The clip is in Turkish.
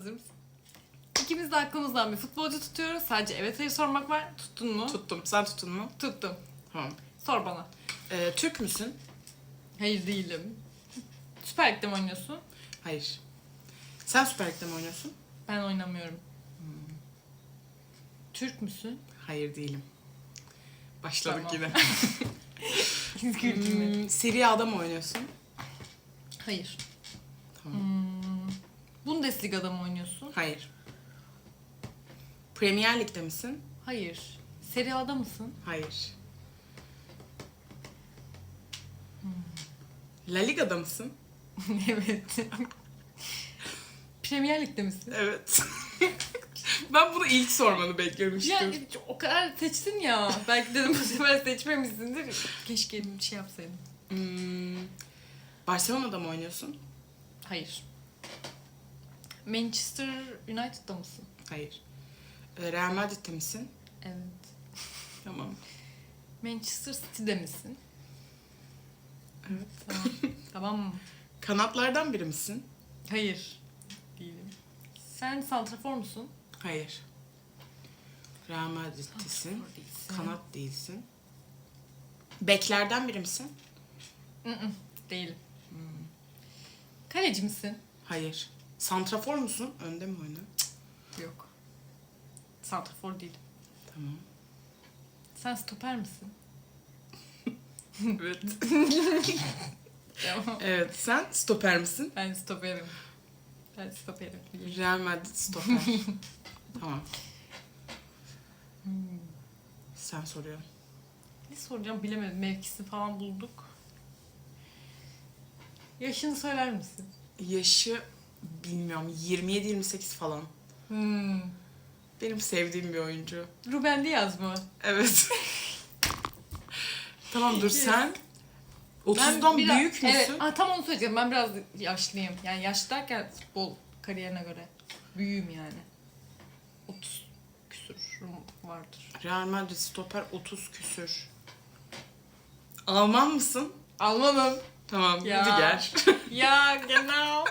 Hazır mısın? İkimiz de aklımızdan bir futbolcu tutuyoruz. Sadece evet hayır sormak var. Tuttun mu? Tuttum. Sen tuttun mu? Tuttum. Tamam. Sor bana. Ee, Türk müsün? Hayır değilim. Süper Lig'de mi oynuyorsun? Hayır. Sen Süper Lig'de mi oynuyorsun? Ben oynamıyorum. Türk müsün? Hayır değilim. Başladık Tamam. yine. Hmm, Serie A'da mı oynuyorsun? Hayır. Hmm. Bundesliga'da mı oynuyorsun? Hayır. Premier Lig'de misin? Hayır. Serie A'da mısın? Hayır. La Liga'da mısın? evet. Premier Lig'de misin? Evet. ben bunu ilk sormanı beklemiştim. Ya o kadar seçtin ya. Belki dedim bu sefer seçmemişsindir. Keşke bir şey yapsaydım. Hmm, Barcelona'da mı oynuyorsun? Hayır. Manchester United'da mısın? Hayır. Ee, Real Madrid'de misin? Evet. Tamam. Manchester City'de misin? Evet. Tamam. tamam mı? Kanatlardan biri misin? Hayır. Değilim. Sen santrafor musun? Hayır. Real Madrid'desin. Santrafor değilsin. Kanat değilsin. Beklerden biri misin? Mm-mm, Değilim. Kaleci misin? Hayır. Santrafor musun? Önde mi oynuyor? Yok. Santrafor değilim. Tamam. Sen stoper misin? Evet. Tamam. evet. Sen stoper misin? Ben stoperim. Ben stoperim. Real Madrid stoper. tamam. Sen soruyorsun. Ne soracağım bilemedim. Mevkisini falan bulduk. Yaşını söyler misin? Yaşı bilmiyorum 27-28 falan. Hmm. Benim sevdiğim bir oyuncu. Ruben Diaz mı? Evet. tamam dur sen. Ben 30'dan biraz- büyük müsün? Evet. Aa, tam onu söyleyeceğim. Ben biraz yaşlıyım. Yani yaşlı derken futbol kariyerine göre. Büyüğüm yani. 30 küsurum vardır. Real Madrid stoper 30 küsür. Alman mısın? Almanım. Tamam Ya. hadi gel. ya genau.